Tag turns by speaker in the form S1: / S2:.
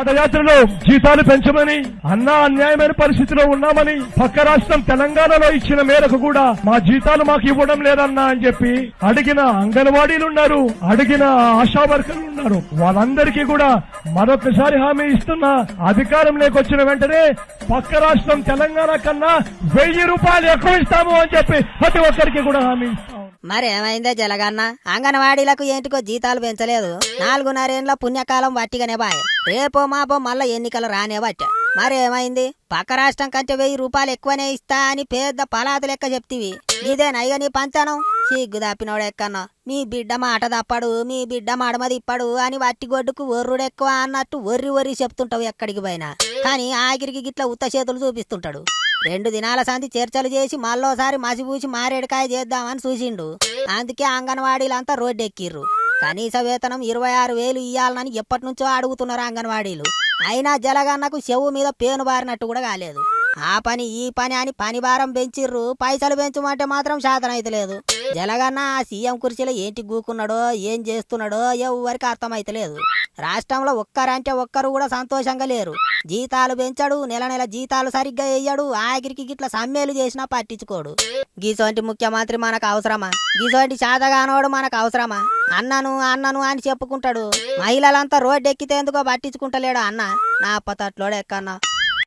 S1: పాదయాత్రలో జీతాలు పెంచమని అన్నా అన్యాయమైన పరిస్థితిలో ఉన్నామని పక్క రాష్ట్రం తెలంగాణలో ఇచ్చిన మేరకు కూడా మా జీతాలు మాకు ఇవ్వడం లేదన్నా అని చెప్పి అడిగిన అంగన్వాడీలు ఉన్నారు అడిగిన ఆశా వర్కర్లు ఉన్నారు. వాళ్ళందరికీ కూడా మరొకసారి హామీ ఇస్తున్నా అధికారంలోకి వచ్చిన వెంటనే పక్క రాష్ట్రం తెలంగాణ కన్నా వెయ్యి రూపాయలు ఎక్కువ ఇస్తాము అని చెప్పి ప్రతి ఒక్కరికి కూడా హామీ ఇస్తాం.
S2: మరి జలగన్న అంగన్వాడీలకు ఏంటికో జీతాలు పెంచలేదు. నాలుగున్నరేళ్ళ పుణ్యకాలం వట్టిగానే బాయ్. రేపో మాపో మళ్ళా ఎన్నికలు రానేవట మరేమైంది? పక్క రాష్ట్రం కంటే వెయ్యి రూపాయలు ఎక్కువనే ఇస్తా అని పెద్ద పలాత లెక్క చెప్తివి. ఇదేనయ్య నీ పంచాను సిగ్గు తప్పినోడు ఎక్కన్నా మీ బిడ్డ మాట తప్పడు మీ బిడ్డ మడమ తిప్పడు అని వట్టి గొడ్డుకు ఒర్రుడు ఎక్కువ అన్నట్టు ఒర్రి ఒర్రి చెప్తుంటావు ఎక్కడికి పోయినా. కానీ ఆఖరికి గిట్ల ఉత్త చేతులు చూపిస్తుంటాడు. రెండు దినాల సంధి చర్చలు చేసి మళ్ళోసారి మసిపూసి మారేడుకాయ చేద్దామని చూసిండు. అందుకే అంగన్వాడీలంతా రోడ్డెక్కిర్రు. కనీస వేతనం ఇరవై ఆరు వేలు ఇయ్యాలని ఎప్పటి నుంచో అడుగుతున్నారు అంగన్వాడీలు. అయినా జలగన్నకు చెవు మీద పేను బారినట్టు కూడా కాలేదు. ఆ పని ఈ పని అని పని భారం పెంచిర్రు. పైసలు పెంచమంటే మాత్రం శాతం అయితలేదు జలగన్న ఆ సీఎం కుర్చీలో ఏంటి గూకున్నాడో ఏం చేస్తున్నాడో ఎవరికి అర్థమైతలేదు రాష్ట్రంలో ఒక్కరంటే ఒక్కరు కూడా సంతోషంగా లేరు. జీతాలు పెంచడు నెల నెల జీతాలు సరిగ్గా వేయడు ఆఖరికి గిట్ల సమ్మెలు చేసినా పట్టించుకోడు. గీసోంటి ముఖ్యమంత్రి మనకు అవసరమా గీసోంటి శాతగానోడు మనకు అవసరమా అన్నను అన్నను అని చెప్పుకుంటాడు. మహిళలంతా రోడ్డు ఎక్కితే ఎందుకో పట్టించుకుంటలేడు అన్న. నా అప్పతట్లోడు ఎక్కన్నా